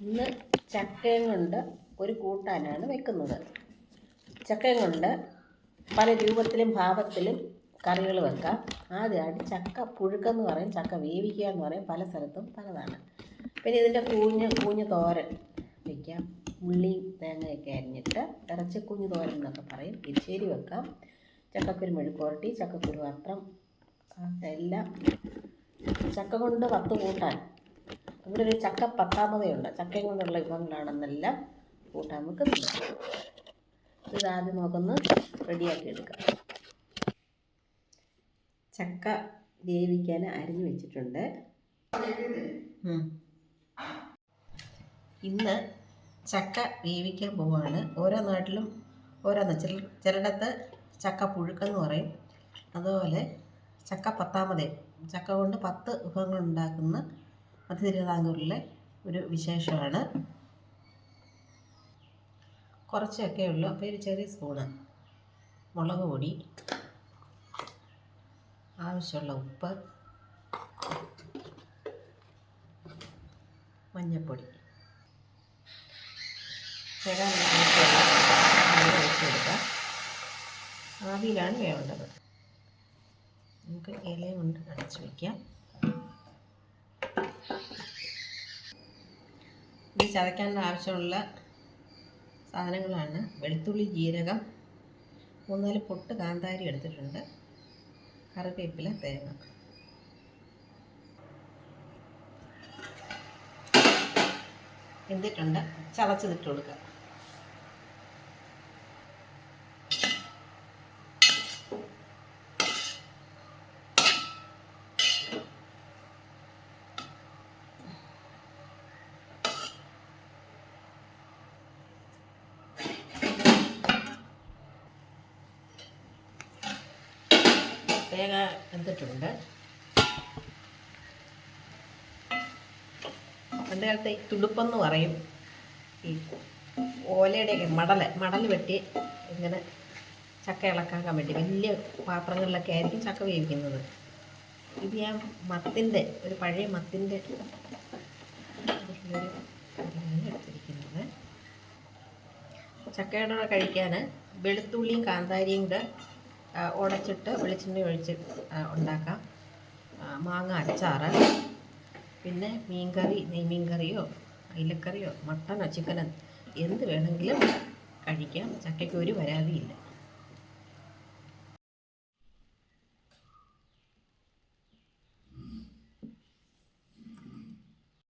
ഇന്ന് ചക്കയും കൊണ്ട് ഒരു കൂട്ടാനാണ് വെക്കുന്നത്. ചക്കയും കൊണ്ട് പല രൂപത്തിലും ഭാവത്തിലും കറികൾ വെക്കാം. ആദ്യമായിട്ട് ചക്ക പുഴുക്കെന്ന് പറയും ചക്ക വേവിക്കുക എന്ന് പറയും പല സ്ഥലത്തും പലതാണ്. പിന്നെ ഇതിന്റെ കൂഞ്ഞ് കൂഞ്ഞ് തോരൻ വയ്ക്കാം ഉള്ളിയും തേങ്ങയൊക്കെ അരിഞ്ഞിട്ട് ഇറച്ചിക്കുഞ്ഞ് തോരൻ എന്നൊക്കെ പറയും. എരിശ്ശേരി വെക്കാം. ചക്കക്കുരു മെഴുക്കുരട്ടി ചക്കക്കുരു പത്രം എല്ലാം. ചക്ക കൊണ്ട് പത്ത് കൂട്ടാൻ. ഇവിടെ ഒരു ചക്ക പത്താമതയുണ്ട് ചക്കയും കൊണ്ടുള്ള വിഭവങ്ങളാണെന്നെല്ലാം കൂട്ടാൻ വെക്കുന്നത് ഇത് ആദ്യം നമുക്കൊന്ന് റെഡിയാക്കി എടുക്കാം. ചക്ക വേവിക്കാൻ അരിഞ്ഞു വെച്ചിട്ടുണ്ട്. ഇന്ന് ചക്ക വേവിക്കാൻ പോവാണ് ഓരോ നാട്ടിലും ഓരോന്ന്. ചില ചിലയിടത്ത് ചക്ക പുഴുക്കെന്ന് പറയും. അതുപോലെ ചക്ക പത്താമതേ ചക്ക കൊണ്ട് പത്ത് വിഭവങ്ങൾ ഉണ്ടാക്കുന്ന മധ്യ തിരുവിതാംകൂറിലെ ഒരു വിശേഷമാണ്. കുറച്ചൊക്കെ ഉള്ളൂ. അപ്പോൾ ഒരു ചെറിയ സ്പൂണ് മുളക് പൊടി ആവശ്യമുള്ള ഉപ്പ് മഞ്ഞൾപ്പൊടി ആവിയിലാണ് വേവേണ്ടത്. നമുക്ക് ഇലയും കൊണ്ട് അടച്ചു വയ്ക്കാം ഇത് ചതയ്ക്കാനുള്ള ആവശ്യമുള്ള സാധനങ്ങളാണ്. വെളുത്തുള്ളി ജീരകം മൂന്നാൽ പൊട്ട് കാന്താരി എടുത്തിട്ടുണ്ട്. കറിവേപ്പില തേങ്ങ. എന്തിട്ടുണ്ട് ചതച്ചതിട്ട് കൊടുക്കുക തേങ്ങ വെന്തിട്ടുണ്ട് പണ്ട് കാലത്ത് ഈ തുടുപ്പെന്ന് പറയും. ഈ ഓലയുടെയൊക്കെ മടൽ മടൽ വെട്ടി ഇങ്ങനെ ചക്ക ഇളക്കാക്കാൻ വേണ്ടി വലിയ പാത്രങ്ങളിലൊക്കെ ആയിരിക്കും ചക്ക വേവിക്കുന്നത്. ഇത് ഞാൻ മത്തിന്റെ ഒരു പഴയ മത്തിന്റെ എടുത്തിരിക്കുന്നത്. ചക്കയുടെ കഴിക്കാൻ വെളുത്തുള്ളിയും കാന്താരിയും കൂടെ ഉടച്ചിട്ട് വെളിച്ചെണ്ണ ഒഴിച്ച് ഉണ്ടാക്കാം. മാങ്ങ അച്ചാറ് പിന്നെ മീൻകറി നെയ്മീൻ കറിയോ അയിലക്കറിയോ മട്ടനോ ചിക്കനോ എന്ത് വേണമെങ്കിലും കഴിക്കാം. ചക്കയ്ക്ക് ഒരു